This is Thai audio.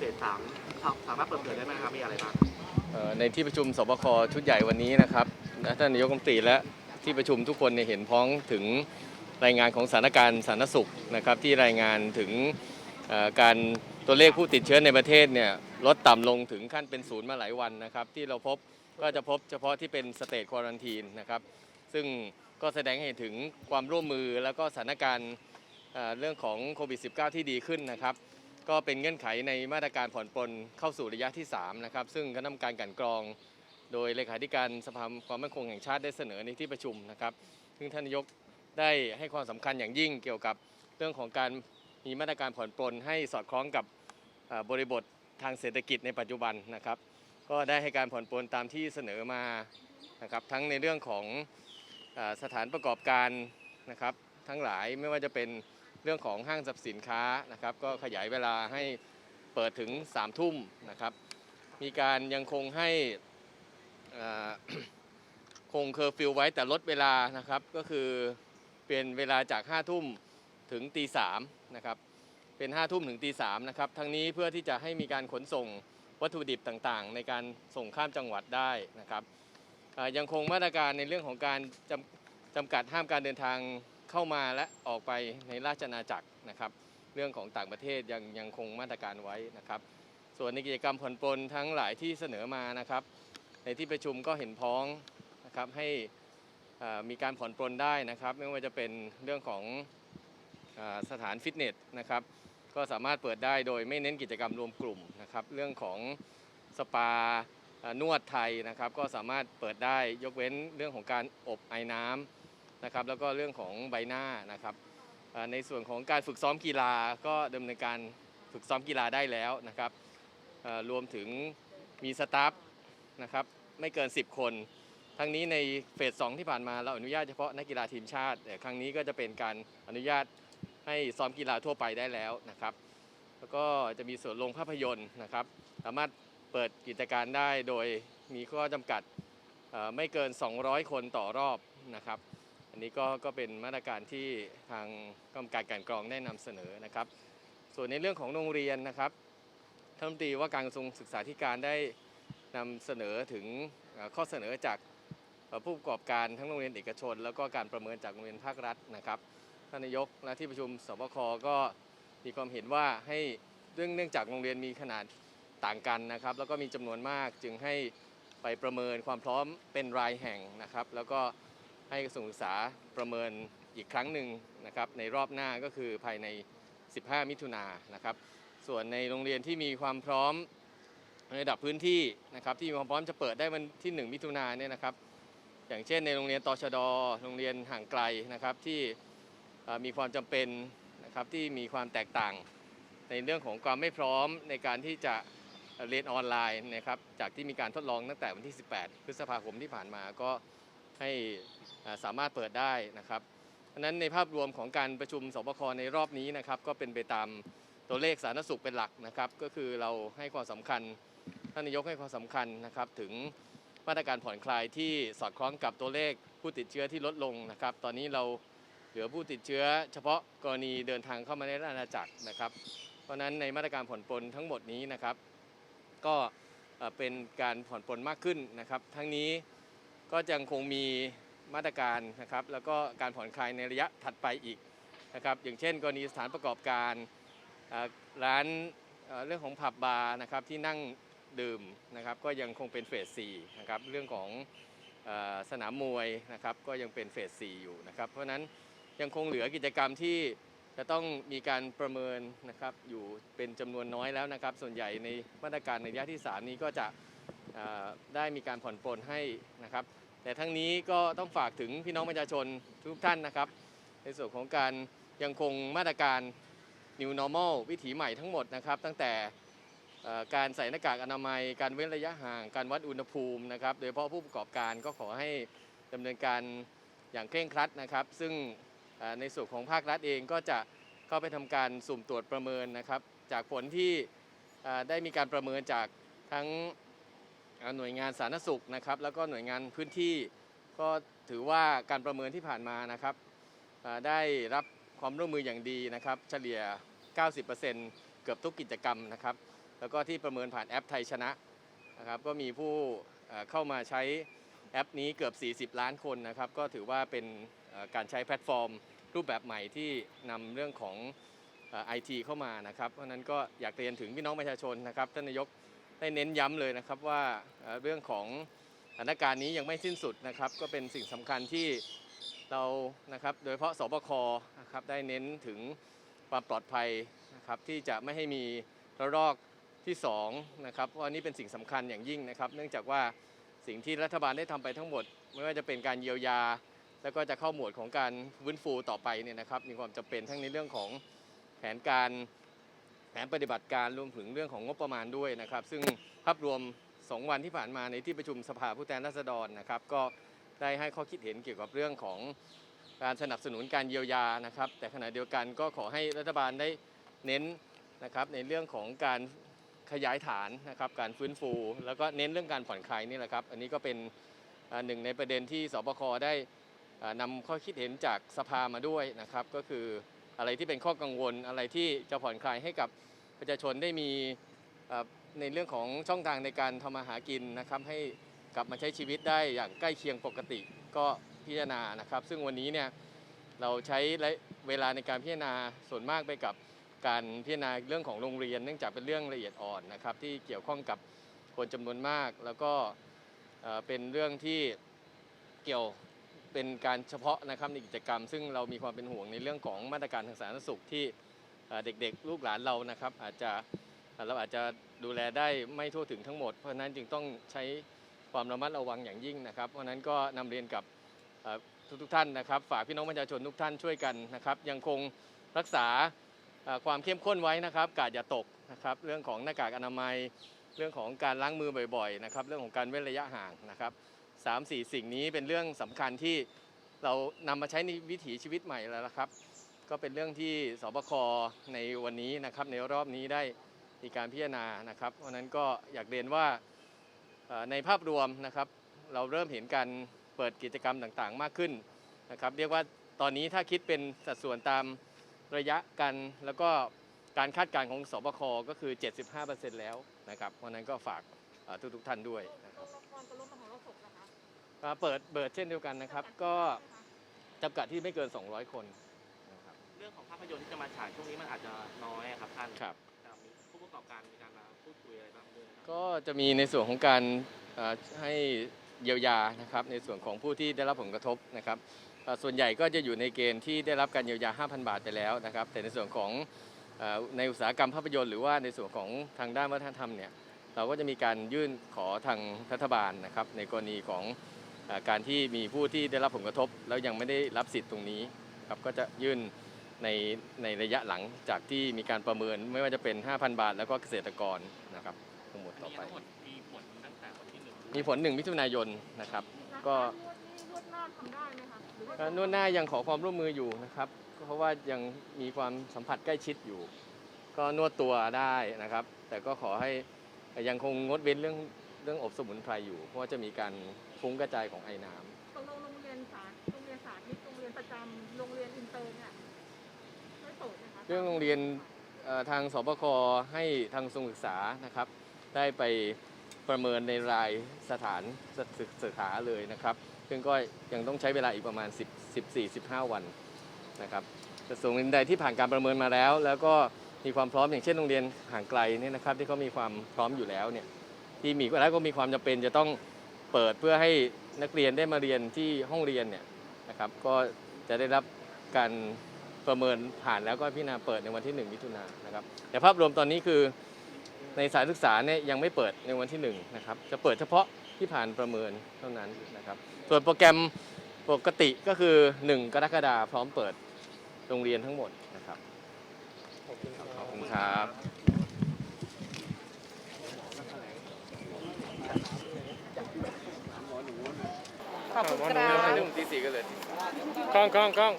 เฟสสามสามารถเปิดเผยได้ไหมครับมีอะไรบ้างในที่ประชุมสบคชุดใหญ่วันนี้นะครับท่านนายกรัฐมนตรีและที่ประชุมทุกคนเนี่ยเห็นพ้องถึงรายงานของสถานการณ์สาธารณสุขนะครับที่รายงานถึงการตัวเลขผู้ติดเชื้อในประเทศเนี่ยลดต่ำลงถึงขั้นเป็นศูนย์มาหลายวันนะครับ ที่เราพบก็จะพบเฉพาะที่เป็นสเตจควอรันทีนนะครับซึ่งก็แสดงให้เห็นถึงความร่วมมือแล้วก็สถานการณ์เรื่องของโควิด -19 ที่ดีขึ้นนะครับ ก็เป็นเงื่อนไขในมาตรการผ่อนปลนเข้าสู่ระยะที่3นะครับซึ่งคณะกรรมการกันกรอง โดยเลขาธิการสภาความมั่นคงแห่งชาติได้เสนอในที่ประชุมนะครับ ซึ่งท่านนายกได้ให้ความสำคัญอย่างยิ่งเกี่ยวกับเรื่องของการมีมาตรการผ่อนปลนให้สอดคล้องกับบริบททางเศรษฐกิจในปัจจุบันนะครับ ก็ได้ให้การผ่อนปลนตามที่เสนอมานะครับทั้งในเรื่องของสถานประกอบการนะครับ ทั้งหลายไม่ว่าจะเป็น เรื่องของห้างสรรพสินค้านะครับ ก็ขยายเวลาให้เปิดถึง3ามทุ่มนะครับ มีการยังคงให้คงเคอร์ฟิวไว้แต่ลดเวลานะครับ ก็คือเปลี่ยนเวลาจาก5้าทุ่มถึงตีสามนะครับ เป็น5้าทุ่มถึงตีสามนะครับ ทั้งนี้เพื่อที่จะให้มีการขนส่งวัตถุดิบต่างๆ ในการส่งข้ามจังหวัดได้นะครับยังคงมาตรการในเรื่องของการจำจำกัดห้ามการเดินทาง เข้ามาและออกไปในราชอาจักรนะครับ เรื่องของต่างประเทศยังยังคงมาตรการไว้นะครับ ส่วนในกิจกรรมผ่อนปลนทั้งหลายที่เสนอมานะครับ ในที่ประชุมก็เห็นพ้องนะครับให้มีการผ่อนปลนได้นะครับ ไม่ว่าจะเป็นเรื่องของอสถานฟิตเนสนะครับก็สามารถเปิดได้โดยไม่เน้นกิจกรรมรวมกลุ่มนะครับ เรื่องของสปานวดไทยนะครับ ก็สามารถเปิดได้ยกเว้นเรื่องของการอบไอน้ำ นะครับแล้วก็เรื่องของใบหน้านะครับในส่วนของการฝึกซ้อมกีฬาก็ดำเนินการฝึกซ้อมกีฬาได้แล้วนะครับรวมถึงมีสตาฟนะครับไม่เกิน 10 คน ทั้งนี้ในเฟสสองที่ผ่านมาเราอนุญาตเฉพาะนักกีฬาทีมชาติแต่ครั้งนี้ก็จะเป็นการอนุญาตให้ซ้อมกีฬาทั่วไปได้แล้วนะครับ แล้วก็จะมีส่วนลงภาพยนตร์นะครับ สามารถเปิดกิจการได้โดยมีข้อจำกัดไม่เกิน 200 คนต่อรอบนะครับ อันนี้ก็ก็เป็นมาตรการที่ทางกรรมการกลันกรองได้นำเสนอนะครับ ส่วนในเรื่องของโรงเรียนนะครับท่านรัฐมนตรีว่าการกระทรวงศึกษาธิการได้นำเสนอถึงข้อเสนอจากผู้ประกอบการทั้งโรงเรียนเอกชน แล้วก็การประเมินจากโรงเรียนภาครัฐนะครับท่านนายกและที่ประชุมสบคก็มีความเห็นว่าให้เรื่องเนื่องจากโรงเรียนมีขนาดต่างกันนะครับ แล้วก็มีจำนวนมากจึงให้ไปประเมินความพร้อมเป็นรายแห่งนะครับ แล้วก็ ให้กระทรวงศึกษาประเมินอีกครั้งหนึ่งนะครับในรอบหน้าก็คือภายใน 15 มิถุนายนนะครับ ส่วนในโรงเรียนที่มีความพร้อมในระดับพื้นที่นะครับที่มีความพร้อมจะเปิดได้วันที่ 1 มิถุนายนเนี่ยนะครับ อย่างเช่นในโรงเรียนตชด โรงเรียนห่างไกลนะครับที่มีความจำเป็นนะครับที่มีความแตกต่าง ในเรื่องของความไม่พร้อมในการที่จะเรียนออนไลน์นะครับจากที่มีการทดลองตั้งแต่วันที่ 18 พฤษภาคมที่ผ่านมาก็ ให้สามารถเปิดได้นะครับเพราะนั้นในภาพรวมของการประชุมสบคในรอบนี้นะครับ ก็เป็นไปตามตัวเลขสาธารณสุขเป็นหลักนะครับ ก็คือเราให้ความสำคัญท่านนายกให้ความสำคัญนะครับ ถึงมาตรการผ่อนคลายที่สอดคล้องกับตัวเลขผู้ติดเชื้อที่ลดลงนะครับ ตอนนี้เราเหลือผู้ติดเชื้อ เฉพาะกรณีเดินทางเข้ามาในราชอาณาจักรนะครับ เพราะฉะนั้นในมาตรการผ่อนปลนทั้งหมดนี้นะครับ ก็เป็นการผ่อนปลนมากขึ้นนะครับ ทั้งนี้ ก็ยังคงมีมาตรการนะครับแล้วก็การผ่อนคลายในระยะถัดไปอีกนะครับอย่างเช่น กรณีสถานประกอบการร้านเรื่องของผับบาร์นะครับที่นั่งดื่มนะครับก็ยังคงเป็นเฟส4นะครับเรื่องของอสนามมวยนะครับก็ยังเป็นเฟส4อยู่นะครับเพราะฉะนั้นยังคงเหลือกิจกรรมที่จะต้องมีการประเมินนะครับอยู่เป็นจำนวนน้อยแล้วนะครับ ส่วนใหญ่ในมาตรการในระยะที่ 3 นี้ก็จะได้มีการผ่อนปลนให้นะครับ แต่ทั้งนี้ก็ต้องฝากถึงพี่น้องประชาชนทุกท่านนะครับ ในส่วนของการยังคงมาตรการ New Normal วิถีใหม่ทั้งหมดนะครับ ตั้งแต่การใส่หน้ากากอนามัย การเว้นระยะห่าง การวัดอุณหภูมินะครับ โดยเฉพาะผู้ประกอบการก็ขอให้ดำเนินการอย่างเคร่งครัดนะครับ ซึ่งในส่วนของภาครัฐเองก็จะเข้าไปทำการสุ่มตรวจประเมินนะครับ จากผลที่ได้มีการประเมินจากทั้ง หน่วยงานสาธารณสุขนะครับ แล้วก็หน่วยงานพื้นที่ก็ถือว่าการประเมินที่ผ่านมานะครับได้รับความร่วมมืออย่างดีนะครับ เฉลี่ย 90%เกือบทุกกิจกรรมนะครับ แล้วก็ที่ประเมินผ่านแอปไทยชนะนะครับ ก็มีผู้เข้ามาใช้แอปนี้เกือบ 40 ล้านคนนะครับ ก็ถือว่าเป็นการใช้แพลตฟอร์ม รูปแบบใหม่ที่นำเรื่องของไอทีเข้ามานะครับ เพราะนั้นก็อยากเรียนถึงพี่น้องประชาชนนะครับท่านนายก ได้เน้นย้ำเลยนะครับว่าเรื่องของสถานการณ์นี้ยังไม่สิ้นสุดนะครับ ก็เป็นสิ่งสำคัญที่เรานะครับโดยเฉพาะสบคนะครับได้เน้นถึงความปลอดภัยนะครับที่จะไม่ให้มีระลอกที่2นะครับเพรานนี้เป็นสิ่งสำคัญอย่างยิ่งนะครับ เนื่องจากว่าสิ่งที่รัฐบาลได้ทำไปทั้งหมด ไม่ว่าจะเป็นการเยียวยา แล้วก็จะเข้าหมวดของการฟื้นฟูต่อไปเนี่ยนะครับ มีความจำเป็นทั้งในเรื่องของแผนการ แผนปฏิบัติการรวมถึงเรื่องของงบประมาณด้วยนะครับ ซึ่งภาพรวม 2 วันที่ผ่านมาในที่ประชุมสภาผู้แทนราษฎรนะครับ ก็ได้ให้ข้อคิดเห็นเกี่ยวกับเรื่องของการสนับสนุนการเยียวยานะครับ แต่ขณะเดียวกันก็ขอให้รัฐบาลได้เน้นนะครับในเรื่องของการขยายฐานนะครับการฟื้นฟู แล้วก็เน้นเรื่องการผ่อนคลายนี่แหละครับ อันนี้ก็เป็นหนึ่งในประเด็นที่สบคได้อ่านำข้อคิดเห็นจากสภามาด้วยนะครับ ก็คือ อะไรที่เป็นข้อกังวลอะไรที่จะผ่อนคลายให้กับประชาชนได้มีในเรื่องของช่องทางในการทำมาหากินนะครับให้กลับมาใช้ชีวิตได้อย่างใกล้เคียงปกติ ก็พิจารณานะครับ ซึ่งวันนี้เนี่ยเราใช้เวลาในการพิจารณาส่วนมากไปกับการพิจารณาเรื่องของโรงเรียน เนื่องจากเป็นเรื่องละเอียดอ่อนนะครับที่เกี่ยวข้องกับคนจำนวนมาก แล้วก็เป็นเรื่องที่เกี่ยว เป็นการเฉพาะนะครับในกิจกรรม ซึ่งเรามีความเป็นห่วงในเรื่องของมาตรการทางสาธารณสุขที่เด็กๆ ลูกหลานเรานะครับอาจจะเราอาจจะดูแลได้ไม่ทั่วถึงทั้งหมด เพราะฉะนั้นจึงต้องใช้ความระมัดระวังอย่างยิ่งนะครับ เพราะฉะนั้นก็นำเรียนกับทุกๆท่านนะครับ ฝากพี่น้องประชาชนทุกท่านช่วยกันนะครับ ยังคงรักษาความเข้มข้นไว้นะครับ กาดอย่าตกนะครับ เรื่องของหน้ากากอนามัย เรื่องของการล้างมือบ่อยๆนะครับ เรื่องของการเว้นระยะห่างนะครับ สามสี่สิ่งนี้เป็นเรื่องสำคัญที่เรานำมาใช้ในวิถีชีวิตใหม่แล้วนะครับ ก็เป็นเรื่องที่สบคในวันนี้นะครับในรอบนี้ได้มีการพิจารณานะครับเพราะนั้นก็อยากเรียนว่าในภาพรวมนะครับ เราเริ่มเห็นการเปิดกิจกรรมต่างๆ มากขึ้นนะครับเรียกว่าตอนนี้ถ้าคิดเป็นสัดส่วนตามระยะกันแล้วก็การคาดการณ์ของสบคก็คือ 75%แล้วนะครับเพราะนั้นก็ฝากทุกๆท่านด้วยนะครับ เปิดเปิดเช่นเดียวกันนะครับ ก็จำกัดที่ไม่เกิน 200 คนนะครับเรื่องของภาพยนตร์ที่จะมาฉายช่วงนี้มันอาจจะน้อยอะครับท่านครับแต่มีผู้ประกอบการมีการมาพูดคุยอะไรบ้างด้วยนะครับก็จะมีในส่วนของการเอ่อให้เยียวยานะครับในส่วนของผู้ที่ได้รับผลกระทบนะครับเอ่อส่วนใหญ่ก็จะอยู่ในเกณฑ์ที่ได้รับการเยียวยา 5,000 บาทไปแล้วนะครับ แต่ในส่วนของเอ่อในอุตสาหกรรมภาพยนตร์หรือว่าในส่วนของทางด้านวัฒนธรรมเนี่ยเราก็จะมีการยื่นขอทางรัฐบาลนะครับในกรณีของเอ่อ การที่มีผู้ที่ได้รับผลกระทบ แล้วยังไม่ได้รับสิทธิ์ตรงนี้ครับก็จะยื่นในในระยะหลังจากที่มีการประเมินไม่ว่าจะเป็น 5,000 บาท แล้วก็เกษตรกรนะครับทั้งหมดอันต่อนี้ไปทั้งหมดมีผลตั้งแต่วันที่หนึ่งมีผลหนึ่งมิถุนายนนะครับ ก็นวดหน้าทำได้ไหมคะหรือว่าก็นวดหน้ายังขอความร่วมมืออยู่นะครับเพราะว่ายังมีความสัมผัสใกล้ชิดอยู่ ก็นวดตัวได้นะครับ แต่ก็ขอให้ยังคงงดเว้นเรื่องเรื่องอบสมุนไพรอยู่ เพราะว่าจะมีการ ฟุ้งกระจายของไอน้ำตกลงโรงเรียนสาโรงเรียนสาธิตโรงเรียนประจำโรงเรียนอินเตอร์เนี่ยไม่เปิดนะคะเรื่องโรงเรียนเอ่อทางสบคให้ทางทรงศึกษานะครับ ได้ไปประเมินในรายสถานศึกษาเลยนะครับ ซึ่งก็ยังต้องใช้เวลาอีกประมาณ 10 14 15 วันนะครับแต่ส่วนอื่นใดที่ผ่านการประเมินมาแล้ว แล้วก็มีความพร้อมอย่างเช่นโรงเรียนห่างไกลเนี่ยนะครับที่เขามีความพร้อมอยู่แล้วเนี่ยที่มีแล้วก็มีความจำเป็นจะต้อง เปิดเพื่อให้นักเรียนได้มาเรียนที่ห้องเรียนเนี่ยนะครับก็จะได้รับการประเมินผ่านแล้วก็พิจารณาเปิดในวันที่ 1 มิถุนายนนะครับแต่ภาพรวมตอนนี้คือในสายศึกษาเนี่ยยังไม่เปิดในวันที่1นะครับจะเปิดเฉพาะที่ผ่านประเมินเท่านั้นนะครับส่วนโปรแกรมปกติก็คือ 1 กรกฎาคมพร้อมเปิดโรงเรียนทั้งหมดนะครับขอบคุณครับ อบคุณครับให้ถึงที่สี่กันเลย กล้องกล้องกล้อง